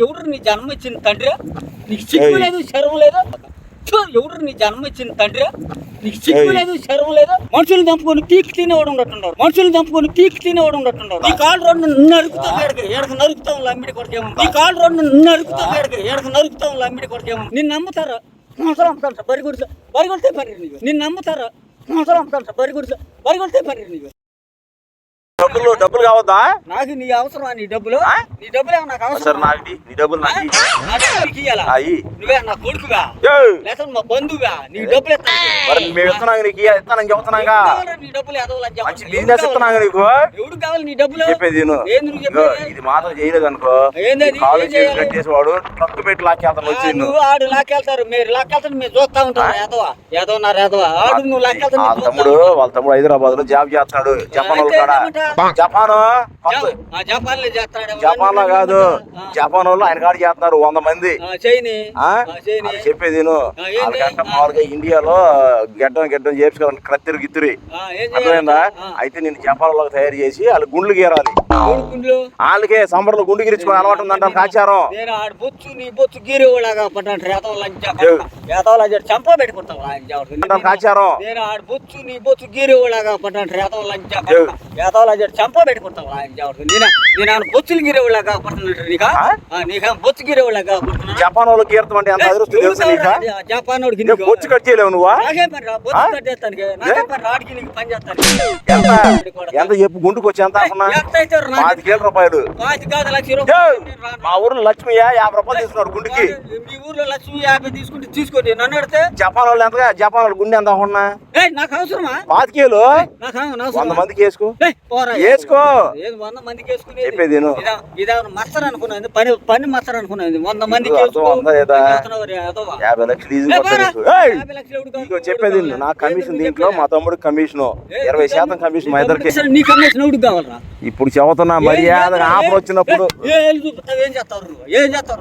ఎవరు నీ జన్మ ఇచ్చిన తండ్రి? నీకు ఏయ్. లేదు శరం లేదు. ఎవరు నీ జన్మ ఇచ్చిన తండ్రి? నీకు సిగ్గు ఏయ్. లేదు శరం లేదు. మనుషులు చంపుకొని పీక్ తినేవాడు ఉన్నట్టున్నారు. మనుషులు చంపుకొని పీక్ తినేవాడు ఉన్నట్టున్నారు. ఈ కాలు రెండు నరుకుతాం ఎడక ఎడక నరుకుతాం లమ్మిడి కొడకేమో. ఈ కాలు రెండు నరుకుతాం ఎడక ఎడక నరుకుతాం లమ్మిడి కొడకేమో. నిన్ను నమ్ముతారా. అవసరం అమ్ముతాను బరి కొడుతా బరి కొడితే పని నీకు. నిన్ను నమ్ముతారా. అవసరం అమ్ముతాను బరి కొడుతా బరి కొడితే పని నీకు. డబ్బులు డబ్బులు కావద్దా? నాకు నీ అవసరమా నీ డబ్బులు? నీ డబ్బులే నాకు అవసరం. నీ డబ్బులు నాకు. అయ్యి నువ్వే నా కొడుకుగా? లేకపోతే మా బంధువుగా? నీకు డబ్బులు మేము ఇస్తున్నాం నీకు చెబుతున్నాగా నీ డబ్బులు. మంచి బిజినెస్ ఇస్తున్నాగా నీకు? ఎవడు కావాలి నీ డబ్బులు? చెప్పేది. ఏంది? ఇది మాత్రం చేయలేదు అనుకో. ఏంది? కాలు చేసి? కట్టేసి వాడు ట్రక్ పెట్టి లాక్కేళ్తాను వచ్చి. నువ్వు ఆడు లాక్కెళ్తారు. మీరు లాక్కెళ్తారు మీరు చూస్తా ఉంటారు యాదవ? యాదవ నా యాదవ? ఆడు నువ్వు లాక్కెళ్తారు వాళ్ళ తమ్ముడు వాళ్ళ తమ్ముడు హైదరాబాద్లో జాబ్ జపాన్ వాళ్ళు కాడ? జపాన్. జపాన్. లో కాదు. జపాన్ వాళ్ళు ఆయన కాడ చేస్తున్నారు వంద మంది. చెప్పేది మామూలుగా ఇండియాలో గడ్డం గడ్డం చేపించుకోవాలి కత్తిరి గిత్తిరి. అర్థమైందా? అయితే నేను జపాన్లో తయారు చేసి వాళ్ళు గుండ్లు గీరాలి. వాళ్ళకే సంబర్లో గుండు గిరించుకుని అలవాటు ఉందంట కాచారం. నేను ఆడు బొచ్చు నీ బొచ్చు గీరేవాళ్ళగా ఏయ్. యాదవ లంచ చంప పెట్టుకుంటావు ఆయన జాగ్రత్త. అంటాం కాచారం. నేను ఆడు బొచ్చు నీ బొచ్చు గీరేవాళ్ళగా ఏయ్. యాదవ లంచ చంప జాగ్రత్త. నేను నేను బొచ్చులు గీరేవాళ్ళగా పడుతున్నట్టు నీకా? నీకా? బొచ్చు గీరేవాళ్ళగా పడుతున్నా జపాన్ వాళ్ళు గీరతం అంటే ఎంత అదృష్టం తెలుసు నీకా? జపాన్ వాడికి బొచ్చు కట్ చేయలేవు నువ్వా? బొచ్చు ఆ? కట్టేస్తానికి నాకేం పని రాడికి నీకు పని చేస్తాను ఎంత? ఎంత చెప్పు గుండుకు వచ్చి ఎంత పాతికేల రూపాయలు. మా ఊర్లో లక్ష్మి యాభై రూపాయలు తీసుకున్నారు గుండుకి. మీ ఊర్లో లక్ష్మి యాభై తీసుకుంటే తీసుకోండి నన్ను అడితే జపాన్ వాళ్ళు ఎంతగా జపాన్ వాళ్ళు గుండె ఎంత ఏయ్, నాకు అవసరమా పాతికేలు వంద? మందికి వేసుకో. వేసుకో వంద మందికి వేసుకునేది? చెప్పేది మస్తరు అనుకున్నది పని పని మస్తరు అనుకున్నది వంద మందికి? యాభై లక్షలు చెప్పేది. నా కమిషన్ దీంట్లో మా తమ్ముడు కమిషన్ ఇరవై శాతం కమిషన్- మా ఇద్దరికి నీ కమిషన్ ఎవడు కావాలరా? ఇప్పుడు చెబుతున్నా మర్యాదగా ఏం ఆఫర్? వచ్చినప్పుడు ఏ, చూపుతావు? ఏం నువ్వు?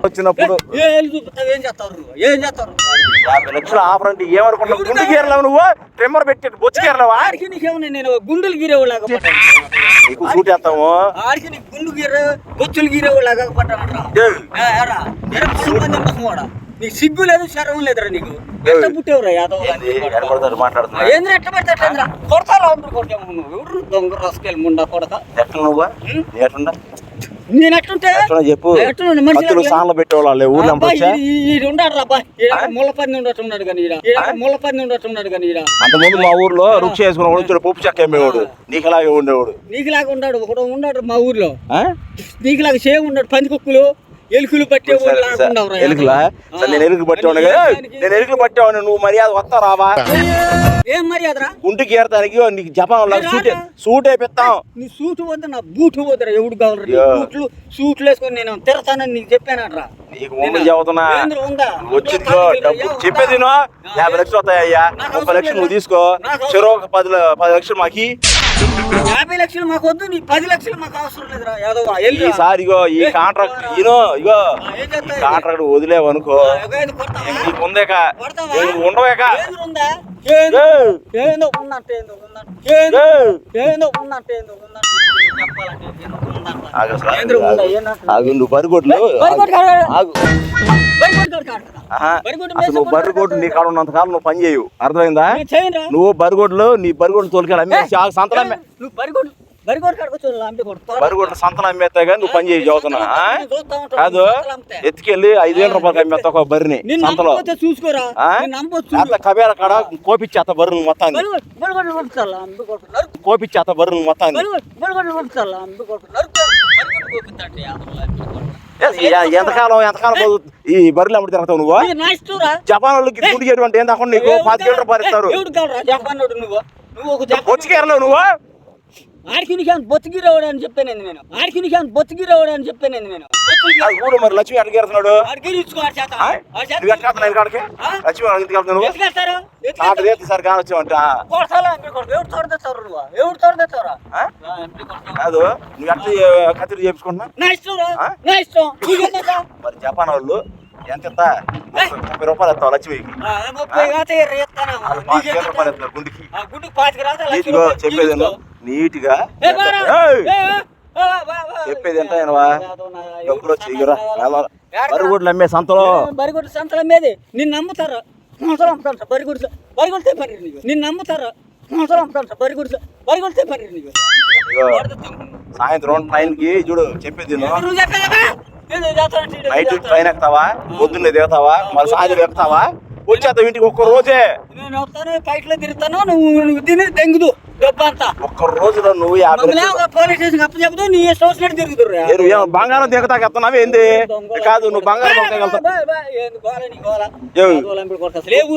వచ్చినప్పుడు ఏ, చూపుతావు? ఏం చేస్తావు యాభై లక్షలు ఆఫర్ అంటే ఏమనుకుంటావు గుండు గీరలేవు నువ్వు? ట్రిమ్మర్ పెట్టి బొచ్చు గీరలేవా? ఆడికి నీకేమన్నా నేను గుండెలు గీరేవాళ్ళగా నీకు సూట్ వేస్తాము ఆడికి నీకు గుండు గీరే బొచ్చులు గీరేవాళ్ళగా మొహమోడా? నీకు సిగ్గు లేదు శరం లేదురా నీకు. ఎట్లా పుట్టేవురా యాదవ్ ఏంద్ర ఎట్లా పడితే ఎట్లా కొడతారా అందరూ కొట్టాము నువ్వు ఎవరు? దొంగ రసకెళ్ళి ముండా కొడక ఎట్లా నువ్వు? ఎట్లుండా నేను ఎట్లుంటే ఎట్లా చెప్పు పత్తులు సాన్లు పెట్టేవాళ్ళు ఊర్లో ఈడు ఉన్నాడు రా ముళ్ళపంది ఉండట్టున్నాడు కానీ ఈడ. ముళ్ళపంది ఉండట్టున్నాడు కానీ ఈడ. అంతకుముందు మా ఊర్లో రుచి చేసుకున్న వాడు వచ్చాడు పప్పు చెక్క అమ్మేవాడు. నీకులాగే ఉండేవాడు. నీకులాగా ఉన్నాడు ఒకడు ఉన్నాడు మా ఊర్లో. ఆ? నీకులాగా సేవ ఉన్నాడు పందికొక్కులు ఎలుకలు ఎలుకలా? సరే, నేను ఎలుకలు పట్టేవాడు నేను ఎలుకలు పట్టేవాడిని నువ్వు మర్యాద వస్తా రావా? ఏం మర్యాదరా? గుంటుకి ఏరతానికి నీకు జపాన్ సూట్ సూట్ వేపిస్తాం నీ సూట్ వద్ద నా బూట్ వద్దరా ఎవడు కావాలి. బూట్లు సూట్లు వేసుకొని నేను తిరతానని నీకు చెప్పానట్రా. నీకు ముందు ఉందా? వచ్చిందో డబ్బు చెప్పేది. యాభై లక్షలు వస్తాయ్యా ముప్పై లక్షలు నువ్వు తీసుకో. చెరో పది పది లక్షలు మాకి. యాభై లక్షలు మాకు వద్దు నీ పది లక్షలు మాకు అవసరం లేదురా. యాదవ్ వెళ్ళి ఈసారి ఇగో ఈ కాంట్రాక్ట్ ఇనో ఇగో కాంట్రాక్ట్ వదిలేవు అనుకో నీకు ఉందేక ఉండవేక ఏందో ఏందో? ఏందో? ఏందో? నువ్వు బరిగొడ్లు నువ్వు నీ కాడ ఉన్నంత కాలం నువ్వు పని చేయవు. అర్థమైందా. నువ్వు బరిగొడ్లు నీ బరిగొడ్లు తోలికాడు అమ్మే. నువ్వు అమ్మి బరిగొడ్లు సంతలు అమ్మేస్తా కానీ నువ్వు పని చేయి చదువుతున్నా కాదు. ఎత్తుకెళ్ళి ఐదు వేల రూపాయలకి అమ్మేస్తా ఒక బరిని సంతలో. చూసుకోరా? అంత. కబేర కాడ మొత్తాన్ని. కొడుతున్నారు. కోపిచ్చేత బరువు మొత్తాన్ని. అమ్మి కొడుతున్నారు. ఏ- ఏ- ఎంతకాలం ఎంతకాలం ఈ బర్రెలు అమ్ముడు తిరుగుతావు నువ్వు. జపాన్ వాళ్ళకి గుడి చేయడం అంటే ఏం తకుండా నీకు? ఎవడు పాతిక వేల రూపాయలు ఇస్తారు. నువ్వు? నువ్వు? ఒక జపాన్ వచ్చి కేరళ నువ్వు ఆడికి నీకు బొత్తిగిరేవాడు అని చెప్పాను నేను బొత్తిగిరేవాడు అని నేను మరి లక్ష్మి ఆడి చేత. నువ్వు ఎట్లా కాడికి ఎత్తుకెళ్తారు సార్ కాని వచ్చావంట. కొడతాలా ఎవరు తోడతారు నువ్వు? ఎవరు తోడతారా కాదు నువ్వు ఎట్లా కత్తిరి చేపించుకుంటున్నా నా ఇష్టం? నా ఇష్టం? మరి జపాన్ వాళ్ళు ఎంత ముప్పై రూపాయలు ఇస్తావు లక్ష్మికి ముప్పై? రూపాయలు ఇస్తారు గుండికి. చెప్పేది. నీట్గా. చెప్పేది ఎంత వచ్చి ఇగురా ఎవరు బరుగుడ్లు అమ్మే సంతలో. బరిగొడ్డు సంతల మీదే నిన్ను నమ్ముతారు? సంవత్సరం అమ్ముతారు బరిగొడ్డు బరిగొడితే పని నీకు నిన్ను నమ్ముతారు? సంవత్సరం అమ్ముతారు బరిగొడ్డు బరిగొడితే పని నీకు సాయంత్రం చూడు చెప్పేది నైట్. ట్రైన్ ఎక్కుతావా? పొద్దున్నే దిగుతావా మళ్ళీ సాయంత్రం ఎక్కుతావా వచ్చేస్తావు ఇంటికి ఒక్క రోజే నేను వస్తాను బయటలో తిరుగుతాను నువ్వు తిని దెంగుదు. ఒక్క రోజులో నువ్వు యాభై మమ్మల్ని లక్షలు- ఏమో పోలీస్ స్టేషన్ అప్పు చెబుతూ నీ ఇష్టం వచ్చినట్టు తిరుగుతుర్రా? ఏ నువ్వు ఏం బంగారం దిగుతా ఎత్తున్నావు ఏంది? కాదు నువ్వు బంగారం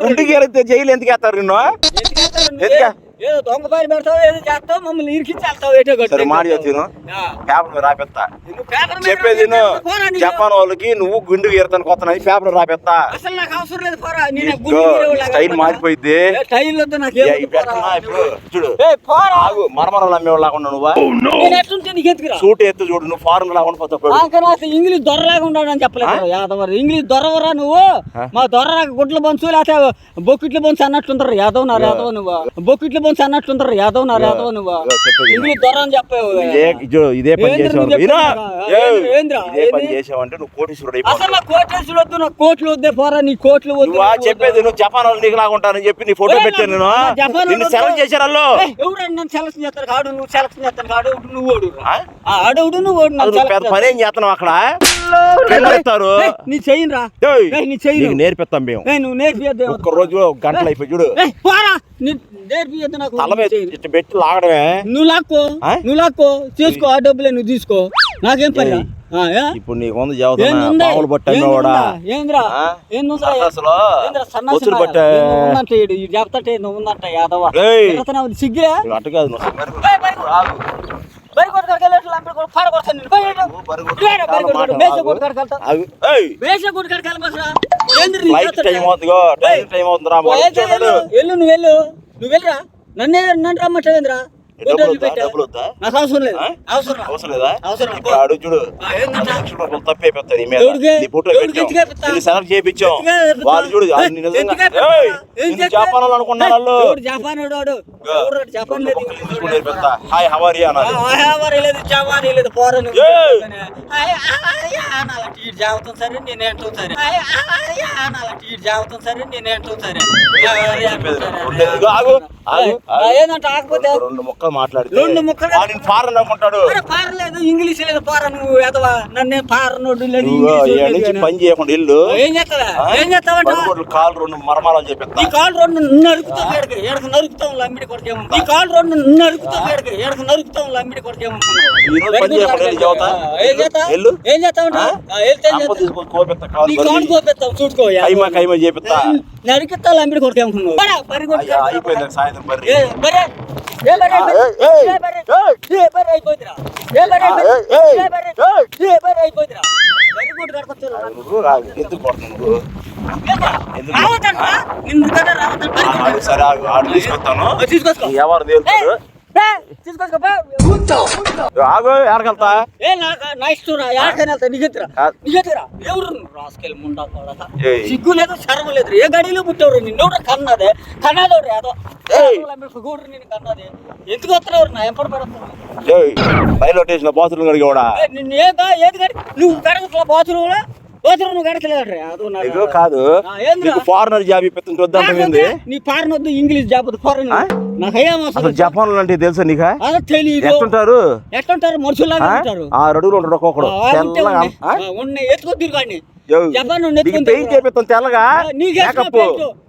ఇంటికి జైలు ఎందుకు వేస్తారు నిన్ను? నువ్వు? ఎందుకా? ఏదో దొంగ పాయలు పెడతావు ఏదో చేస్తావు మమ్మల్ని ఇరికించి వెళ్తావు ఏటో సరే మాడి వచ్చిను ఆ. పేపర్ మీద చెప్పేది. జపాన్ వాళ్ళకి నువ్వు గుండుకు ఎడతాను కొత్తనని పేపర్ రాపెత్తా అసలు నాకు అవసరం లేదు పోరా. నేను గుండు స్టైల్. మారిపోయింది స్టైల్ వద్దు నాకు చూడు. ఆగు. మరమరాలు అమ్మేవాళ్ళు లాకుండా నువ్వా? ఎత్తుకురా. సూట్ ఎత్తు చూడు. నువ్వు ఫారెన్ లాకుండా పోతావు ఇంగ్లీష్ దొరలాగా ఉన్నాడు అని చెప్పలేదు. యాదవ్ ఇంగ్లీష్ దొరవరా నువ్వు? మా దొర గుడ్ల బొంచు లేకపోతే బొక్కిట్ల బొంచు అన్నట్లుంటారు. యాదవ్ నా యాదవ్ నువ్వు. బొక్కిట్ల బొంచు అన్నట్లుంటారు. యాదవ్ నా యాదవ్ నువ్వు. ఇంగ్లీష్ దొర అని చెప్పావు ఇదే పని? ఇదే పని? చేసావంటే నువ్వు కోటీశ్వరుడు అసలు నా వద్దు నా కోట్లు వద్దే పోరా నీ కోట్లు వద్దు చెప్పేది నువ్వు జపాన్ వాళ్ళు నీకు లాగుంటానని చెప్పి నీ ఫోటో పెట్టాను నేను. నిన్ను సెలెక్ట్ చేశారు వాళ్ళు. ఏయ్, ఎవరు నన్ను సెలక్షన్ చేస్తారు? కాడు నువ్వు సెలక్షన్ చేస్తాను కాడు నువ్వు ఓడు. ఆ? ఆడవుడు నువ్వు ఓడు? పెద్ద పని ఏం చేస్తున్నావు అక్కడ? ఏయ్, నీ చెయ్యను రా నీ చెయ్యి నువ్వు. నేర్పిస్తాం మేము. నువ్వు నేర్పియద్దు. ఒక్క రోజు గంటలు అయిపోయి చూడు. పోరా. నీ నేర్పియద్దు నాకు. తల. ఇట్ట పెట్టి లాగడమే. నువ్వు లాక్కో? నువ్వు లాక్కో. తీసుకో ఆ డబ్బులే నువ్వు తీసుకో. నాకేం పని? ఇప్పుడు నీకు ఉంది చదువుతున్నా. ఏందుంది? మామూలు బట్ట అమ్మేవాడా ఏందుందా? ఏందిరా? ఏందుందిరా? సన్నాసులో? ఏందిరా సన్నాసి బొచ్చులు మాయ? పట్టే. ఏందో ఉందంట ఈడు. ఈ చెప్తాంటే ఏందో ఉందంట యాదవ నువ్వు అట్ట కాదు నువ్వు బరి కొడు. ఆగు. పాడ కొడతాను నువ్వు బరి కొడు. ఇటురా, ఏయ్, వెళ్ళమసరా. నీ టైం అవుతుందిగో టైం టైం అవుతుంది రా వెళ్ళు. వెళ్ళు నువ్వు వెళ్ళు నువ్వు వెళ్ళరా నన్నే నన్ను రమ్మంటావేంద్రా నాకు అవసరం లేదు. ఆ? అవసరం అవసరం లేదా? అవసరం ఇప్పుడు అడుగు చూడు? లక్షల రూపాయలు మీద? నీ ఫోటో పెట్టాం సెలెక్ట్ చేయించాం? వాళ్ళు చూడు? జపాన్ అనుకున్నారు వాళ్ళు? జపాన్ జపాన్ హాయ్ హవారి లేదు లేదు ఈ సరే నేను ఏంటో సరే. ఈ నేను ఏంటో. ఏంటంటే ఆకపోతే? రెండు ముక్కలు మాట్లాడితే రెండు ముక్కలు- వాడిని ఫారెన్ అనుకుంటాడు అరే పారలేదు ఇంగ్లీష్ లేదు నువ్వు ఎదవా? నన్ను లేదు నుంచి లేదు. పని చేయకుండా ఇల్లు. ఏం చేస్తావా? ఏం చేస్తావంట? కాలు రెండు మరమాలని చెప్పిస్తా నీ కాలు రెండు నరుకుతాం ఎడక ఎడక నరుకుతాం అమ్మిడి కొడకేమో. నీ కాలు రెండు నరుకుతాం ఎడక ఎడక నరుకుతాం అమ్మిడి కొడకేమో. ఈ పని చేయకుండా? ఏం. ఏం చేస్తావంట? కోపెత్తా కాలు నీ కాలు బరిగి. కోపెత్తావు చూసుకో కైమా కైమా చేపిస్తా. కొడకేమో అయిపోయింది సాయంత్రం ఎందుకు కొడుతున్నావు? ఎందుకు? సరే ఆడు తీసుకొస్తాను. తీసుకొచ్చుకో ఎవరు బా. ఆగు ఎడకెళ్తా ఏ నా ఇష్టం వెళ్తా ఎవరు రాసుకెళ్ళి ముండా. సిగ్గు లేదు శరమ లేదు ఏ గడిలో పుట్టేవారు నిన్ను? ఎవరు కన్నదే? కన్నాదోడు ఏదో. గూడు నేను కన్నది. ఎందుకు వస్తున్నావు నా ఎంపడు పడుతున్నావు ఏయ్, రైల్వే స్టేషన్ బాత్రూమ్ కడిగి కూడా నిన్ను ఏం కా ఏది గడి నువ్వు గడకట్లా బాత్రూమ్ నువ్వు నా కాదు? నీకు ఫారినర్ జాబ్ ఇప్పిస్తుంది వద్దంటుంది నీ పారినొద్దు ఇంగ్లీష్ జాబ్ ఫారెన్ ఆ? నాకు ఏం అసలు జపాన్ అంటే తెలుసా నీకా? అదే తెలియదు ఎట్టుంటారు? ఎట్లుంటారు మనుషుల్లాగా? ఉంటారు. ఆ అడుగులు ఉంటాడు ఒక్కొక్కడు ఉన్నాయి. ఎత్తుకో తిరుగాడిని. జపాన్ పెయింట్ చేపిస్తాం తెల్లగా. నీకు మేకప్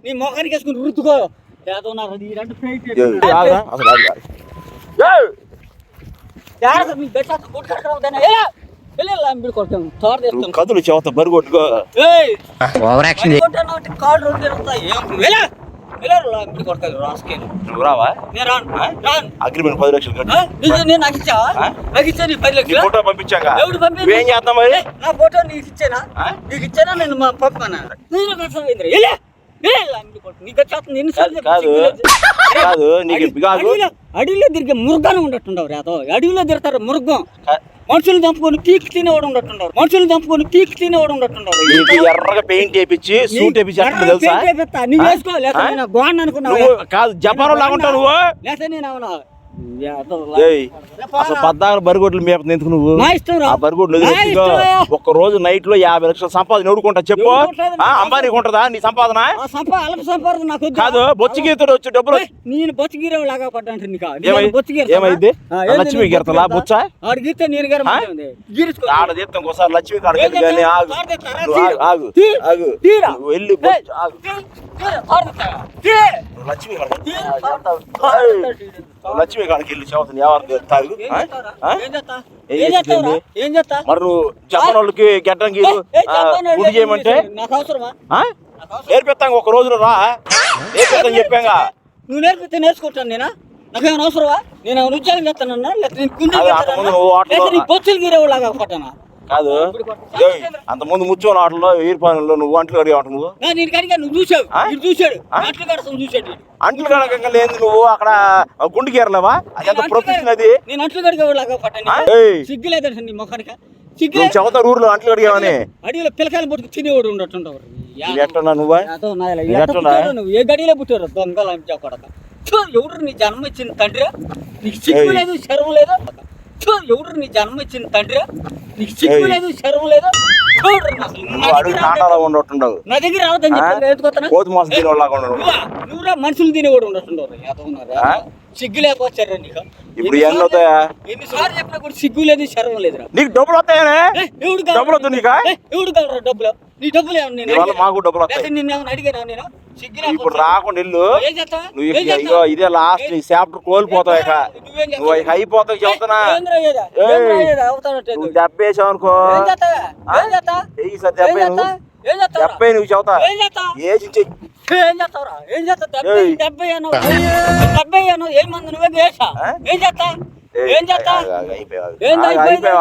నీ మొఖానికి వేసుకుని రుద్దుకో. ఏదో నా ఈ రెండు పెయింట్ మీ బెట్ట గుడ్ కట్టరావుతానే కదులు చెవత బరి కొట్టుకో. ఏయ్! ఓవర్ యాక్షన్ కొట్టాను అంటే కాళ్ళు రెండు తిరుగుతాయి ఏం వెళ్ళ వెళ్ళారు అంబిడి కొడతారు రాసుకెళ్ళి నువ్వు రావా? నేను రాను. రాను. అగ్రిమెంట్ పది లక్షలు నేను నాకు ఇచ్చా ఆ? నాకు ఇచ్చా నీ పది నీ లక్షలు ఫోటో పంపించాక చేద్దాం మరి? నా ఫోటో నీకు ఇచ్చానా? నీకు ఇచ్చానా? నేను మా నేను కాదు. నీకు కాదు. అడవిలో తిరిగే మురుగానే ఉండట్టుండవు రేతో అడవిలో తిరుగుతారు మురుగం. మనుషులు చంపుకొని పీక్ తినేవాడు ఉండట్టుండవు మనుషులు చంపుకొని పీక్ తినేవాడు ఉండట్టుండవు నీకు ఎర్రగా పెయింట్ వేపించి సూట్ వేపించి తెలుసా? నువ్వు? వేసుకో లేకపోతే గోన్ అనుకున్నావు కాదు. జపాన్ లాగా ఉంటావు నువ్వు? లేకపోతే నేను అవునా? అసలు పద్దాక బరిగొడ్లు మేపతుంది ఎందుకు నువ్వు? ఆ బరిగొడ్లు. ఒక్క రోజు నైట్లో యాభై లక్షల సంపాదన ఎవడుకుంటా చెప్పు. అంబానీకి ఉంటదా నీ సంపాదన? సంపాదన నాకు. కాదు బొచ్చిగీతడు వచ్చి డబ్బులు నేను బొచ్చగిరే లాగా పడ్డాను ఏమైంది? లక్ష్మి గీరతలా, బొచ్చ? ఆడు గీతే నేను తీర్థం ఒకసారి లక్ష్మి కాడకి ఏం కానీ? ఆగు. ఆగు, ఆగు. వెళ్ళి లక్ష్మి లక్ష్మి కాడకి వెళ్ళి చదువుతుంది తాగు ఏం చేస్తా? మరి నువ్వు జపాన్ వాళ్ళకి గడ్డం గీరు గుడి చేయమంటే? నాకు అవసరమా? ఆ? నేర్పిస్తాం ఒక రోజులో రా. నేర్పిస్తాం చెప్పాగా. నువ్వు నేర్పితే నేర్చుకుంటాను నేనా? నాకేమైనా అవసరమా? నేను ఏమైనా ఉద్యోగం చేస్తానన్నా? లేకపోతే నేను కుండి పట్టానా కాదు. ఏయ్, అంతకుముందు ముచ్చోని ఆటలో ఈర్పానులో నువ్వు అంట్లు కడిగి ఆట నువ్వు? నేను కడిగా నువ్వు చూసావు. చూశాడు. ఆ? అట్లు కడసం చూశాడు ఈడు. అంట్లు కడగంగా లేదు నువ్వు అక్కడ గుండు గీరలేవా? అది నేను ప్రొఫెషన్ అది. నేను అట్లు కడిగేవాళ్ళగా పట్టాను. నీ ముఖానికి. చెబుతారు ఊర్లో అంట్లు కడిగావని అడవిలో పిల్లకాయలు పట్టుకు తినేవాడు ఉండటుండవు ఎట్టున్నా నువ్వా? ఏ గడిలో పుట్టారు? దొంగలు అని చెప్పడక ఎవరు నీ జన్మ ఇచ్చిన తండ్రి? నీకు సిగ్గు. లేదు శరం లేదు? ఎవరు నీ జన్మ ఇచ్చిన తండ్రి? నీకు సిగ్గు ఏయ్. లేదు శరం లేదు. నా దగ్గర రావద్దని? నువ్వురా మనుషులు తినేవాడు ఉండటుండవు ఆ? సిగ్గు లేకపోవచ్చారా నీకు. ఇప్పుడు ఎన్ని అవుతాయా? ఎన్నిసార్లు చెప్పినా కూడా సిగ్గు లేదు శరం లేదురా నీకు డబ్బులు వస్తాయనే? ఎవడు డబ్బులు నీకా? ఎవడు కావాలరా డబ్బులు? నీ డబ్బులు ఏమన్నా? మాకు డబ్బులు నిన్ను ఏమన్నా అడిగానా నేను? ఇప్పుడు రాకుండా ఇల్లు? నువ్వు? ఇగో ఇదే లాస్ట్ నీ చాప్టర్ కోల్పోతావు ఇక. నువ్వేం ఇక అయిపోతావు? అవుతాడట్టే నువ్వు. దెబ్బేసావు అనుకో. సార్ దెబ్బే? దెబ్బే నువ్వు. చెబుతా? ఏజ్ ఏం చేస్తావురా? ఏం చేస్తావు? ఏం మంది నువ్వే చేస్తా ఏం చేస్తా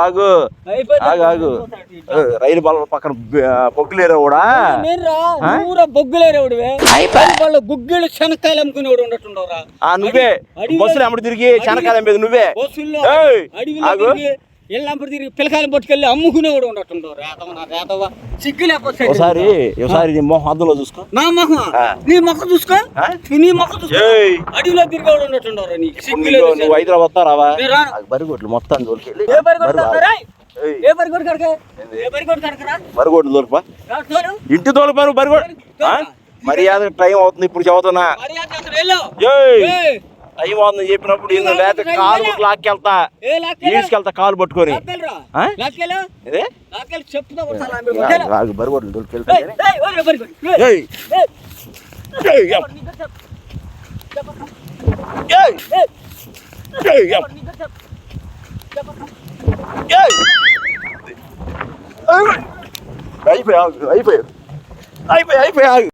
ఆగు, ఆగు, రైలు బల్ల పక్కన పొక్కులేరు కూడా నేను రా ఆ? ఊర బొగ్గులేరేవుడివే వాళ్ళ గుగ్గిళ్ళు శనక్కాయలు అమ్ముకునేవాడు ఉండటుండవురా ఆ నువ్వే. బస్సులు అమ్మడి తిరిగి శనకాయలు అమ్మేది నువ్వే. బస్సుల్లో ఆగు. తిరిగి తిరిగి పిల్లకాయలు పట్టుకెళ్ళి అమ్ముకునేవాడు ఉండటుండవు రేతవ నా రేతవ సిగ్గు లేకపోతే ఒకసారి ఒకసారి నీ మొహం అద్దంలో చూసుకో. నా మొహం. నీ మొక్క చూసుకో? నీ మొక్క చూసుకో. అడవిలో తిరిగేవాడు ఉండటుండవురా నీకు. ఇప్పుడు సిగ్గు లేదు నువ్వు హైదరాబాద్ రావా బరిగొడ్లు మొత్తం ఏ బరి కొడుతారా ఏయ్. ఏ కొడు కడక ఏ కొడు కడకరా బరిగొడ్లు దొరిపా ఇంటి తోలుపారు బరిగొడ్డు? మర్యాద టైం అవుతుంది ఇప్పుడు చదువుతున్నా. మర్యాద టైం అవుతుంది చెప్పినప్పుడు ఇల్లు లేకపోతే కాలు లాక్కెళ్తా. ఈడ్చుకెళ్తా కాలు పట్టుకొని లాక్కెళ్ళురా. ఆ? లాక్కెళ్ళు. ఇదే